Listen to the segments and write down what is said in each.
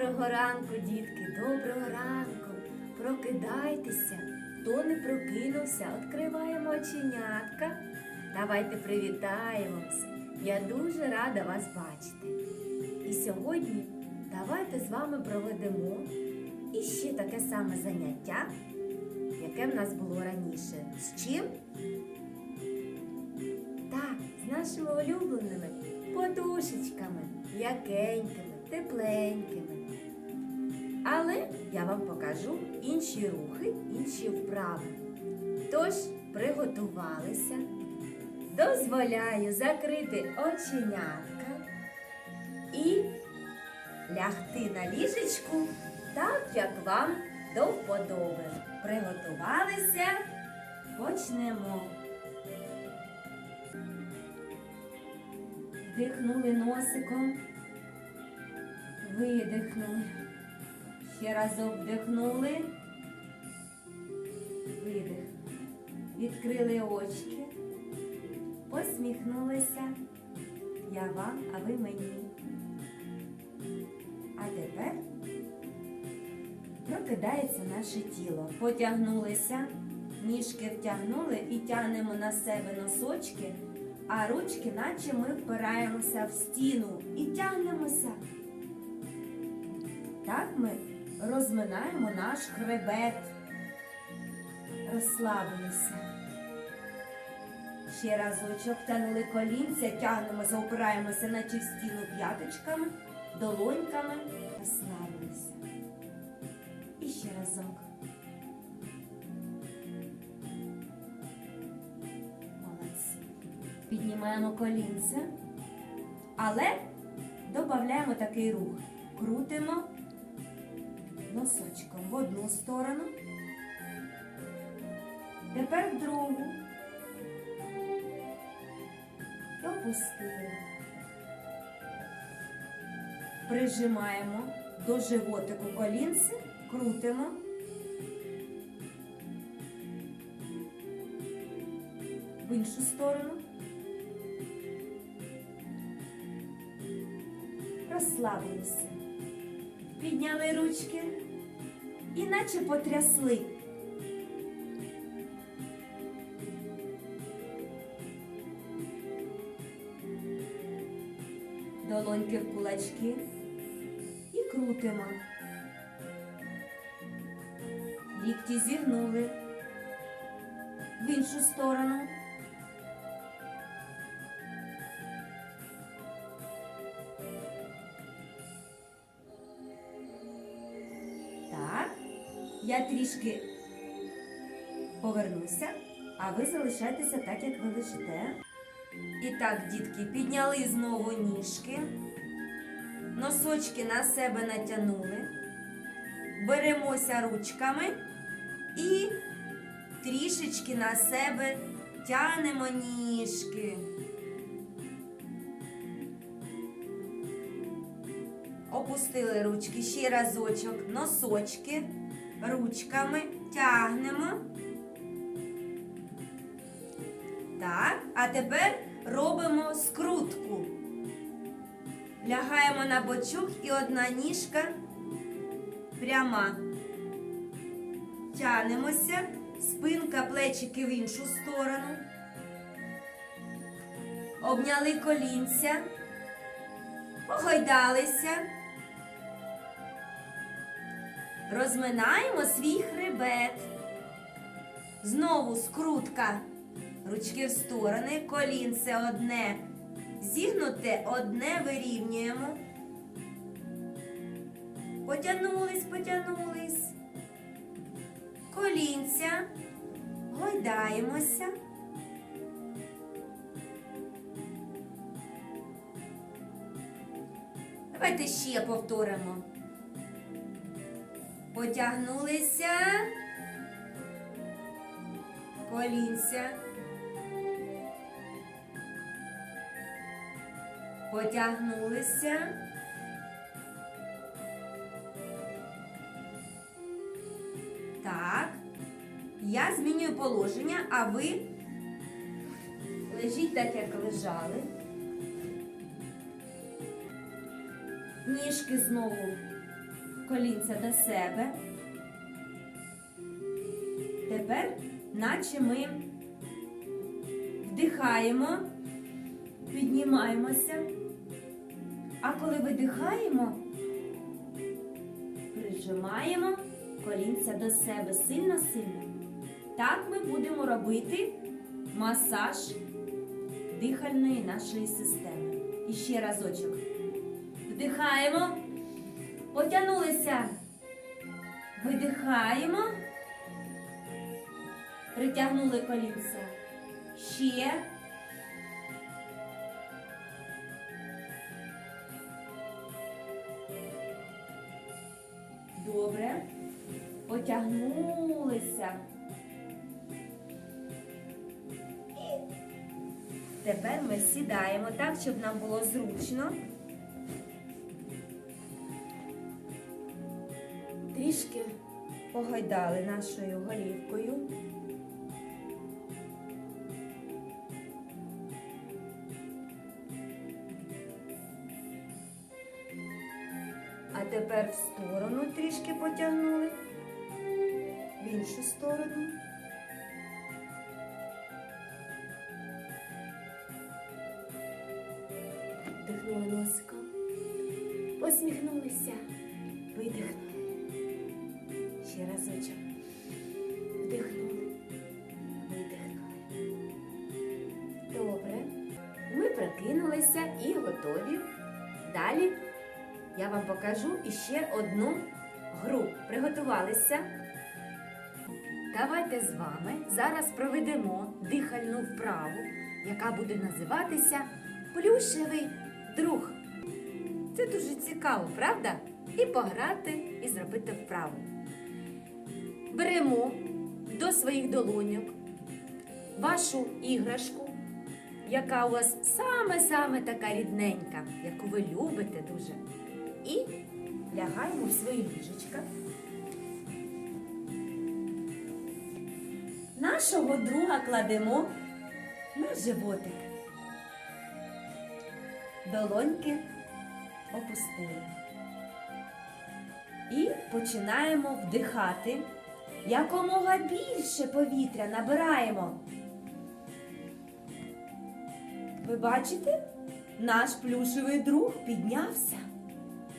Доброго ранку, дітки, доброго ранку. Прокидайтеся. Хто не прокинувся, відкриваємо оченятка. Давайте привітаємося. Я дуже рада вас бачити. І сьогодні давайте з вами проведемо іще таке саме заняття, яке в нас було раніше. З чим? Так, з нашими улюбленими подушечками, м'якенькими, тепленькими. Я вам покажу інші рухи, інші вправи. Тож приготувалися. Дозволяю закрити оченятка і лягти на ліжечку так, як вам до вподоби. Приготувалися, почнемо. Вдихнули носиком, видихнули. Ще разок вдихнули, видих. Відкрили очки, посміхнулися. Я вам, а ви мені. А тепер прокидається наше тіло. Потягнулися, ніжки втягнули і тягнемо на себе носочки, а ручки, наче ми впираємося в стіну і тягнемося. Так ми розминаємо наш хребет. Розслабилися. Ще разочок тягнули колінця, тягнемося, опираємося в стіну п'яточками, долоньками, розслабилися. І ще разок. Молодці. Піднімаємо колінця, але додаємо такий рух. Крутимо носочком в одну сторону, тепер в другу. Опустили. Прижимаємо до животику колінці, крутимо. В іншу сторону. Розслабилися. Підняли ручки і наче потрясли. Долоньки в кулачки і крутимо. Лікті зігнули в іншу сторону. Трішки повернуся, а ви залишайтеся так, як ви лежите. І так, дітки, підняли знову ніжки, носочки на себе натягнули, беремося ручками і трішечки на себе тянемо ніжки. Опустили ручки ще разочок, носочки, ручками тягнемо. Так, а тепер робимо скрутку. Лягаємо на бочок і одна ніжка пряма. Тянемося, спинка, плечики в іншу сторону. Обняли колінця, погойдалися. Розминаємо свій хребет. Знову скрутка. Ручки в сторони, колінце одне. Зігнуте одне вирівнюємо. Потягнулись, потягнулись. Колінця. Гойдаємося. Давайте ще повторимо. Потягнулися. Колінця. Потягнулися. Так. Я змінюю положення, а ви лежіть так, як лежали. Ніжки знову колінця до себе. Тепер, наче ми вдихаємо, піднімаємося. А коли видихаємо, прижимаємо колінця до себе сильно-сильно. Так ми будемо робити масаж дихальної нашої системи. І ще разочок. Вдихаємо, потягнулися. Видихаємо. Притягнули колінця. Ще. Добре. Потягнулися. Тепер ми сідаємо так, щоб нам було зручно. Трішки погойдали нашою голівкою. А тепер в сторону трішки потягнули. В іншу сторону. Прокинулися і готові. Далі я вам покажу іще одну гру. Приготувалися. Давайте з вами зараз проведемо дихальну вправу, яка буде називатися Плюшевий друг. Це дуже цікаво, правда? І пограти, і зробити вправу. Беремо до своїх долоньок вашу іграшку, яка у вас саме-саме така рідненька, яку ви любите дуже. І лягаємо в свої ліжечка. Нашого друга кладемо на животик. Долоньки опустили. І починаємо вдихати. Якомога більше повітря набираємо. Ви бачите? Наш плюшевий друг піднявся.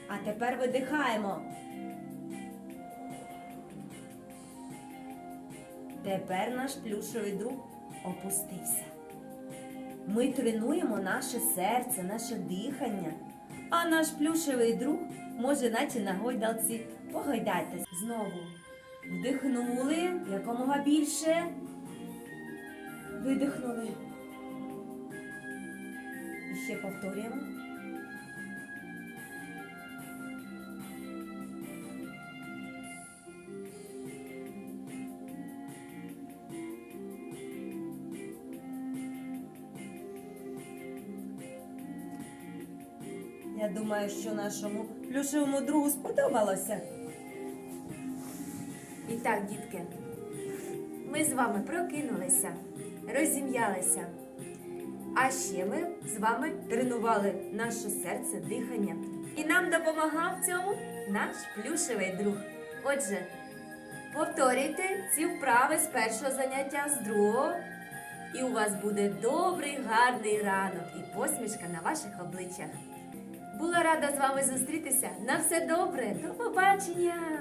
А тепер видихаємо. Тепер наш плюшевий друг опустився. Ми тренуємо наше серце, наше дихання, а наш плюшевий друг може наче на гойдалці погойдайтесь. Знову вдихнули якомога більше. Видихнули. І ще повторюємо. Я думаю, що нашому плюшевому другу сподобалося. І так, дітки, ми з вами прокинулися, розім'ялися. А ще ми з вами тренували наше серце, дихання. І нам допомагав цьому наш плюшевий друг. Отже, повторюйте ці вправи з першого заняття, з другого. І у вас буде добрий, гарний ранок і посмішка на ваших обличчях. Була рада з вами зустрітися. На все добре, до побачення!